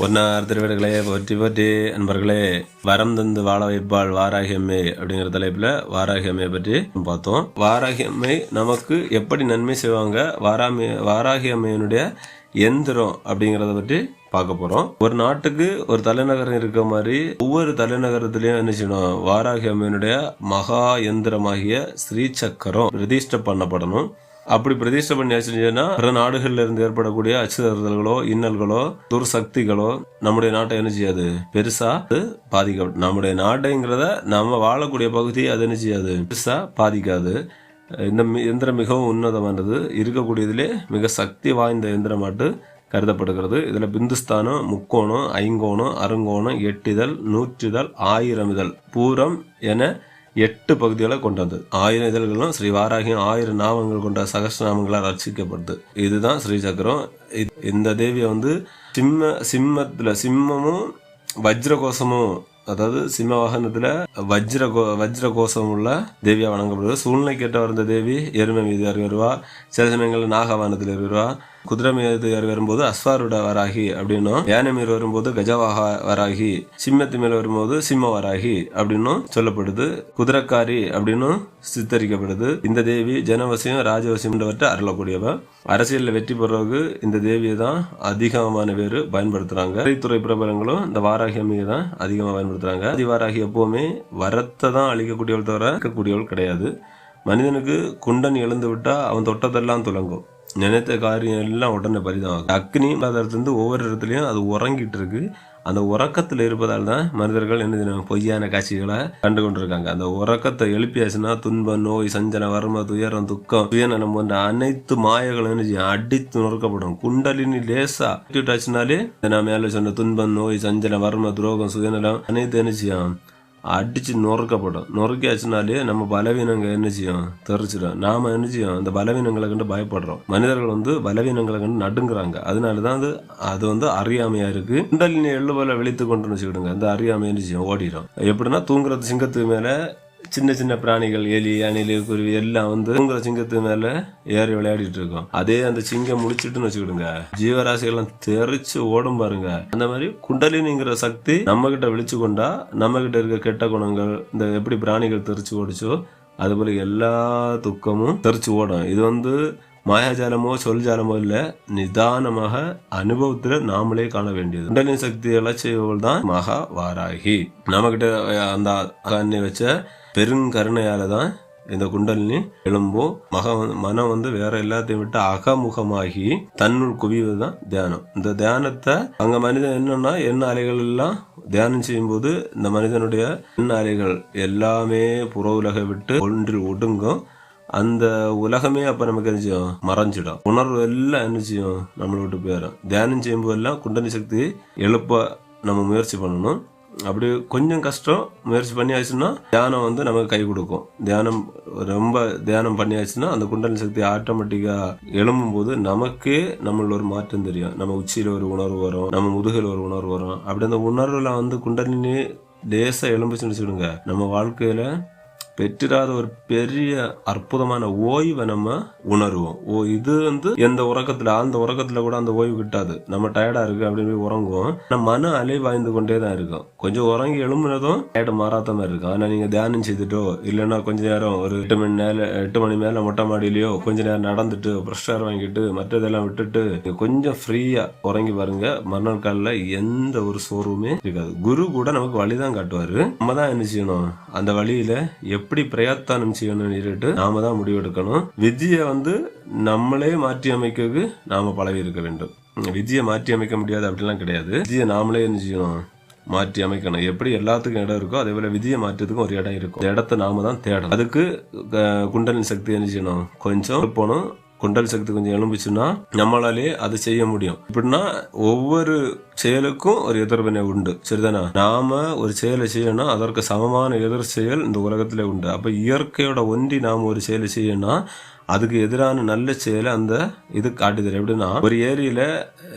ஒன்னார் திருவிடுகளே போற்றி போற்றி. அன்பர்களே வரம் தந்து வாழ வைப்பாள் வாராகி அம்மை அப்படிங்கிற தலைப்புல வாராகி அம்மையை பற்றி பார்த்தோம். வாராகி அம்மை நமக்கு எப்படி நன்மை செய்வாங்க? வாராமி வாராகி அம்மையினுடைய எந்திரம் அப்படிங்கிறத பற்றி பார்க்க போறோம். ஒரு நாட்டுக்கு ஒரு தலைநகரம் இருக்க மாதிரி ஒவ்வொரு தலைநகரத்திலையும் என்ன செய்யணும்? வாராகி அம்மையினுடைய மகா எந்திரமாகிய ஸ்ரீ சக்கரம் பிரதிஷ்டை பண்ணப்படணும். அப்படி பிரதிஷ்டை பண்ணி வச்சுன்னா பிற நாடுகள்ல இருந்து ஏற்படக்கூடிய அச்சுறுத்தல்களோ இன்னல்களோ துர்சக்திகளோ நம்முடைய நாட்டை என்ன செய்யாது? பெருசா அது பாதிக்க நம்முடைய நாட்டைங்கிறத நம்ம வாழக்கூடிய பகுதியை அது என்ன செய்யாது? பெருசா பாதிக்காது. இந்த மி- எந்திரம் மிகவும் உன்னதமானது. இருக்கக்கூடியதிலே மிக சக்தி வாய்ந்த எந்திரமாட்டு கருதப்படுகிறது. இதில் பிந்துஸ்தானம் முக்கோணம் ஐங்கோணம் அருங்கோணம் எட்டிதழ் நூற்றிதழ் ஆயிரம் இதழ். பூரம் என எட்டு பகுதிகளை கொண்டது ஆயிரம் இதழ்களும் ஸ்ரீ வாராகியும் ஆயிரம் நாமங்கள் கொண்ட சகஸ்ரநாமங்களால் ரசிக்கப்படுது இதுதான் ஸ்ரீ சக்கரம் இந்த தேவியை வந்து சிம்ம சிம்மத்தில் சிம்மமும் வஜ்ரகோசமும் அதாவது சிம்ம வாகனத்தில் வஜ்ர கோ வஜ்ர கோஷம் உள்ள தேவியாக வணங்கப்படுது. சூழ்நிலை கேட்ட வந்த தேவி எருமை மீது வருவா சில சமயங்களில் நாகவானத்தில் ஏறி வருவா குதிரை மீது வரும்போது அஸ்வாருட வராகி அப்படின்னும் யானை மீது வரும்போது கஜவாக வராகி சிம்மத்து மேல வரும்போது சிம்ம வராகி அப்படின்னும் சொல்லப்படுது. குதிரைக்காரி அப்படின்னும் சித்தரிக்கப்படுது. இந்த தேவி ஜனவசியம் ராஜவசியம்ன்றவற்றை அருளக்கூடியவ. அரசியலில் வெற்றி பெறவுக்கு இந்த தேவியை தான் அதிகமான பேர் பயன்படுத்துறாங்க. துறை பிரபலங்களும் இந்த வாராகி அம்மையை தான் அதிகமாக பயன்படுத்துறாங்க. அதிவாராகி எப்பவுமே வரத்தை தான் அழிக்கக்கூடியவள் தவிர இருக்கக்கூடியவள் கிடையாது. மனிதனுக்கு குண்டன் எழுந்து விட்டா அவன் தொட்டதெல்லாம் துலங்கும். நினைத்த காரியம் எல்லாம் உடனே பரிதாகும் அக்னி இருந்து ஒவ்வொரு இடத்துலையும் அது உறங்கிட்டு இருக்கு. அந்த உறக்கத்தில் இருப்பதால் தான் மனிதர்கள் என்ன பொய்யான காட்சிகளை கண்டு கொண்டிருக்காங்க அந்த உறக்கத்தை எழுப்பியாச்சுன்னா துன்பம் நோய் சஞ்சன வறுமை துயரம் துக்கம் சுயநலம் போன்ற அனைத்து மாயங்களும் என்ன செய்யும்? அடித்து நொறுக்கப்படும். குண்டலினி லேசா விட்டாச்சுனாலே நான் மேலே சொன்ன துன்பம் நோய் சஞ்சன வறுமை துரோகம் சுயநலம் அனைத்து என்ன செய்யும்? அடிச்சு நொறுக்கப்படும். நொறுக்கியாச்சுனாலே நம்ம பலவீனங்கள் என்ன செய்யும்? தெரிச்சிடும் நாம என்ன செய்யும்? அந்த பலவீனங்களை கண்டு பயப்படுறோம். மனிதர்கள் வந்து பலவீனங்களை கண்டு நடுங்குறாங்க. அதனாலதான் அது அது வந்து அறியாமையாக இருக்குது குண்டலினை எள்ளு போல வெளித்து கொண்டு வச்சுக்கிடுங்க. அந்த அறியாமை என்ன செய்யும்? ஓடிடும் எப்படின்னா தூங்குறது சிங்கத்துக்கு மேலே சின்ன சின்ன பிராணிகள் எலி அணில் குருவி எல்லாம் வந்து தூங்குற சிங்கத்து மேல ஏறி விளையாடிட்டு இருக்கோம். அதே அந்த சிங்கம் முடிச்சிட்டுன்னு வச்சுக்கிடுங்க. ஜீவராசிகள்லாம் தெரிச்சு ஓடும் பாருங்க. அந்த மாதிரி குண்டலினிங்கிற சக்தி நம்ம கிட்ட விழிச்சு கொண்டா நம்ம கிட்ட இருக்க கெட்ட குணங்கள் இந்த எப்படி பிராணிகள் தெரிச்சு ஓடிச்சோ அதுபோல எல்லா துக்கமும் தெரிச்சு ஓடும். இது வந்து மாயாஜாலமோ சொல் ஜாலமோ இல்லை நிதானமாக அனுபவத்தில் நாமளே காண வேண்டியது. உடலின் சக்தி இலட்சியவள் தான் மகா வாராகி. நம்மக்கிட்ட அந்த அண்ணி வச்ச பெருங்கருணையால தான் இந்த குண்டலினி எழும்பும். மக வந்து- மனம் வந்து வேற எல்லாத்தையும் விட்டு அகமுகமாகி தன்னுள் குவிவது தான் தியானம். இந்த தியானத்தை அங்க மனிதன் என்னன்னா எண்ண அலைகள் எல்லாம் தியானம் செய்யும்போது இந்த மனிதனுடைய எண்ண அலைகள் எல்லாமே புற உலகை விட்டு ஒன்றில் ஒடுங்கும். அந்த உலகமே அப்ப நமக்கு என்ன செய்யும்? மறைஞ்சிடும். உணர்வு எல்லாம் என்ன செய்யும்? நம்மளை விட்டு போயிடும். தியானம் செய்யும்போது எல்லாம் குண்டலி சக்தி எழுப்ப நம்ம முயற்சி பண்ணணும். அப்படி கொஞ்சம் கஷ்டம் முயற்சி பண்ணியாச்சுன்னா தியானம் வந்து நமக்கு கை கொடுக்கும். தியானம் ரொம்ப தியானம் பண்ணியாச்சுன்னா அந்த குண்டலி சக்தி ஆட்டோமேட்டிக்காக எழும்பும் போது நமக்கே நம்மள ஒரு மாற்றம் தெரியும். நம்ம உச்சியில் ஒரு உணர்வு வரும் நம்ம முதுகில் ஒரு உணர்வு வரும். அப்படி அந்த உணர்வில் வந்து குண்டலினி லேசாக எழும்புச்சுன்னு வச்சுக்கோங்க. நம்ம வாழ்க்கையில வெற்றிடாத ஒரு பெரிய அற்புதமான ஓய்வை நம்ம உணர்வோம். ஓ இது வந்து எந்த உறக்கத்துல அந்த உறக்கத்துல கூட அந்த ஓய்வு கிட்டாது. நம்ம டயர்டா இருக்கு அப்படின்னு போய் உறங்குவோம். நம்ம மன அலை வாய்ந்து கொண்டே தான் இருக்கும். கொஞ்சம் உறங்கி எழும்புனதும் டயர்டு மாறாத மாதிரி இருக்கும். ஆனா நீங்க தியானம் செய்துட்டோ இல்லைன்னா கொஞ்ச நேரம் ஒரு எட்டு மணி நேரம் எட்டு மணி மேல மொட்டை மாடியிலயோ கொஞ்ச நேரம் நடந்துட்டு ப்ரெஷர் வாங்கிட்டு மற்றதெல்லாம் விட்டுட்டு கொஞ்சம் ஃப்ரீயா உறங்கி பாருங்க. மறுநாள் காலில் எந்த ஒரு சோர்வுமே இருக்காது. குரு கூட நமக்கு வழிதான் காட்டுவாரு. நம்ம தான் என்ன செய்யணும்? அந்த வழியில எப்படி எப்படி பிரயத்தானம் செய்யணும்னு சொல்லிட்டு நாம தான் முடிவெடுக்கணும் விதியை வந்து நம்மளே மாற்றி அமைக்கிறதுக்கு நாம பழகி இருக்க வேண்டும். விதியை மாற்றி அமைக்க முடியாது அப்படிலாம் கிடையாது. விதியை நாமளே என்ன செய்யணும்? மாற்றி அமைக்கணும் எப்படி எல்லாத்துக்கும் இடம் இருக்கோ அதே போல விதியை மாற்றத்துக்கும் ஒரு இடம் இருக்கும். இடத்த நாம தான் தேடணும். அதுக்கு குண்டலின் சக்தி என்ன செய்யணும்? கொஞ்சம் போகணும் குண்டல் சக்தி கொஞ்சம் எழும்புச்சுன்னா நம்மளாலே அதை செய்ய முடியும். எப்படின்னா ஒவ்வொரு செயலுக்கும் ஒரு எதிர்வினை உண்டு. சரிதானா? நாம ஒரு செயலை செய்யணும் அதற்கு சமமான எதிர் செயல் இந்த உலகத்துல உண்டு. அப்ப இயற்கையோட ஒன்றி நாம ஒரு செயலை செய்யணும்னா அதுக்கு எதிரான நல்ல செயலை அந்த இது காட்டுதல் எப்படின்னா ஒரு ஏரியில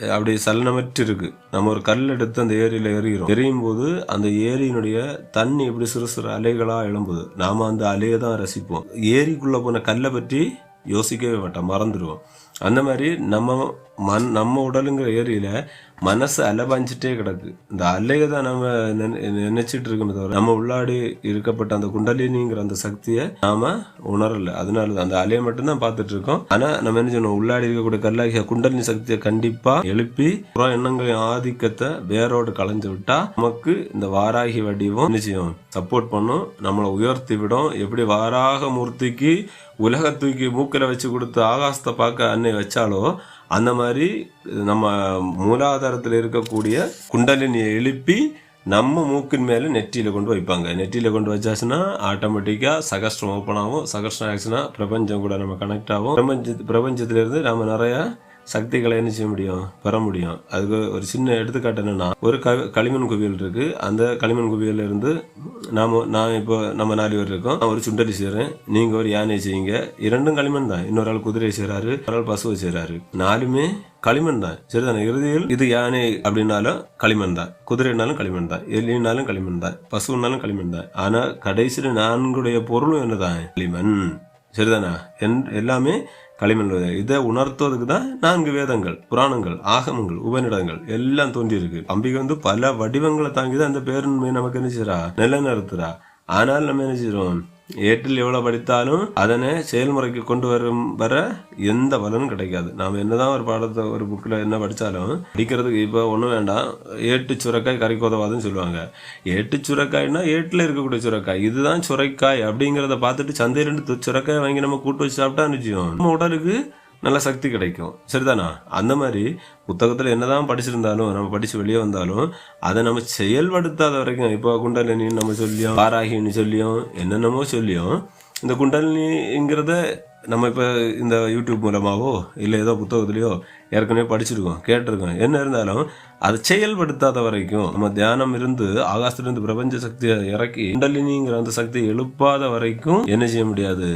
அப்படி சலனமற்று இருக்கு நம்ம ஒரு கல் எடுத்து அந்த ஏரியில எறிகிறோம். எறியும் போது அந்த ஏரியினுடைய தண்ணி எப்படி சிறு சிறு அலைகளா எழும்புது. நாம அந்த அலையை தான் ரசிப்போம். ஏரிக்குள்ள போன கல்லை பற்றி யோசிக்கவே மாட்டோம் மறந்துடுவோம் அந்த மாதிரி நம்ம மண் நம்ம உடலுங்கிற ஏரியில மனசு அலபாஞ்சிட்டே கிடக்கு. இந்த அலையை தான் நம்ம நினை- நினைச்சிட்டு இருக்கோமே தவிர நம்ம உள்ளாடி இருக்கப்பட்ட அந்த குண்டலினிங்கிற அந்த சக்தியை நாம உணரல. அதனால தான் அந்த அலையை மட்டும்தான் பார்த்துட்டு இருக்கோம். ஆனா நம்ம என்ன சொன்னோம் உள்ளாடி இருக்கக்கூடிய கல்லாகிய குண்டலினி சக்தியை கண்டிப்பா எழுப்பி புற எண்ணங்களின் ஆதிக்கத்தை வேரோடு களைஞ்சு விட்டா நமக்கு இந்த வாராகி வடிவம் என்ன செய்யும்? சப்போர்ட் பண்ணும் நம்மளை உயர்த்தி விடும். எப்படி வாராக மூர்த்திக்கு உலக தூக்கி மூக்கில் வச்சு கொடுத்து ஆகாசத்தை பார்க்க அன்னை வச்சாலோ அந்த மாதிரி நம்ம மூலாதாரத்தில் இருக்கக்கூடிய குண்டலினியை எழுப்பி நம்ம மூக்கின் மேலே நெற்றியில் கொண்டு வைப்பாங்க. நெற்றியில் கொண்டு வச்சாச்சுன்னா ஆட்டோமேட்டிக்காக சகஸ்டம் ஓப்பன் ஆகும். சகஸ்டம் ஆச்சுன்னா பிரபஞ்சம் கூட நம்ம கனெக்ட் ஆகும். பிரபஞ்ச பிரபஞ்சத்திலேருந்து நம்ம நிறையா சக்திகளை என்ன செய்ய முடியும்? பெற முடியும். அதுக்கு ஒரு சின்ன எடுத்துக்காட்டு என்னென்னா ஒரு க களிமண் குவியல் இருக்குது அந்த களிமண் குவியல்ல இருந்து நான் இப்போ நம்ம நாலு பேர் இருக்கோம். நான் ஒரு சுண்டலி செய்கிறேன் நீங்கள் ஒரு யானை செய்யுங்க. இரண்டும் களிமண் தான். இன்னொரு ஆள் குதிரையை செய்கிறாரு ஒரு ஆள் பசுவை செய்கிறாரு நாலுமே களிமண் தான். சரிதானே? இறுதியில் இது யானை அப்படின்னாலும் களிமண் தான். குதிரைனாலும் களிமண் தான். எலினாலும் களிமண் தான். பசுனாலும் களிமண் தான். ஆனால் கடைசியில் நான்குடைய பொருளும் என்னதான்? களிமண். சரிதானா? என் எல்லாமே களிமண் இதை உணர்த்துவதுக்கு தான் நான்கு வேதங்கள் புராணங்கள் ஆகமங்கள் உபநிடங்கள் எல்லாம் தோன்றியிருக்கு. அம்பிகை வந்து பல வடிவங்களை தாங்கி தான் அந்த பேருண்மையை நமக்கு என்ன செய்றா? நிலைநிறுத்துறா. ஆனால் நம்ம என்ன செய்றோம்? ஏட்டில் எவ்வளோ படித்தாலும் அதனை செயல்முறைக்கு கொண்டு வரும் வர எந்த பலனும் கிடைக்காது. நாம் என்னதான் ஒரு பாடத்தை ஒரு புக்கில் என்ன படித்தாலும் படிக்கிறதுக்கு இப்போ ஒன்றும் வேண்டாம். ஏட்டு சுரக்காய் கறி உதவாதுன்னு சொல்லுவாங்க. ஏட்டு சுரக்காய்னா ஏட்டில் இருக்கக்கூடிய சுரக்காய். இதுதான் சுரைக்காய் அப்படிங்கிறத பார்த்துட்டு சந்தையிலேருந்து சுரக்காய் வாங்கி நம்ம கூட்டு வச்சு சாப்பிட்டா நிச்சயம் நம்ம உடலுக்கு நல்ல சக்தி கிடைக்கும். சரிதானா? அந்த மாதிரி புத்தகத்தில் என்னதான் படிச்சிருந்தாலும் நம்ம படித்து வெளியே வந்தாலும் அதை நம்ம செயல்படுத்தாத வரைக்கும் இப்போ குண்டலினின்னு நம்ம சொல்லியும் பாராகின்னு சொல்லியும் என்னென்னமோ சொல்லியும் இந்த குண்டலினிங்கிறத நம்ம இப்போ இந்த யூடியூப் மூலமாகவோ இல்லை ஏதோ புத்தகத்துலையோ ஏற்கனவே படிச்சிருக்கோம் கேட்டிருக்கோம். என்ன இருந்தாலும் அதை செயல்படுத்தாத வரைக்கும் நம்ம தியானம் இருந்து ஆகாசத்துலேருந்து பிரபஞ்ச சக்தியை இறக்கி குண்டலினிங்கிற அந்த சக்தியை எழுப்பாத வரைக்கும் என்ன செய்ய முடியாது?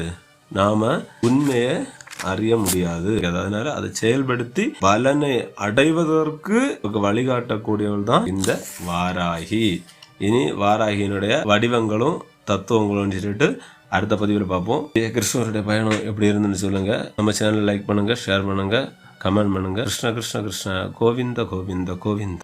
நாம உண்மையை அறிய முடியாது. அதனால அதை செயல்படுத்தி பலனை அடைவதற்கு வழிகாட்டக்கூடியவள் தான் இந்த வாராகி. இனி வாராகியினுடைய வடிவங்களும் தத்துவங்களும் சொல்லிட்டு அடுத்த பதிவில் பார்ப்போம். கிருஷ்ணருடைய பயணம் எப்படி இருந்துன்னு சொல்லுங்க. நம்ம சேனல் லைக் பண்ணுங்க ஷேர் பண்ணுங்க கமெண்ட் பண்ணுங்க. கிருஷ்ண கிருஷ்ண கிருஷ்ண. கோவிந்த கோவிந்த கோவிந்த.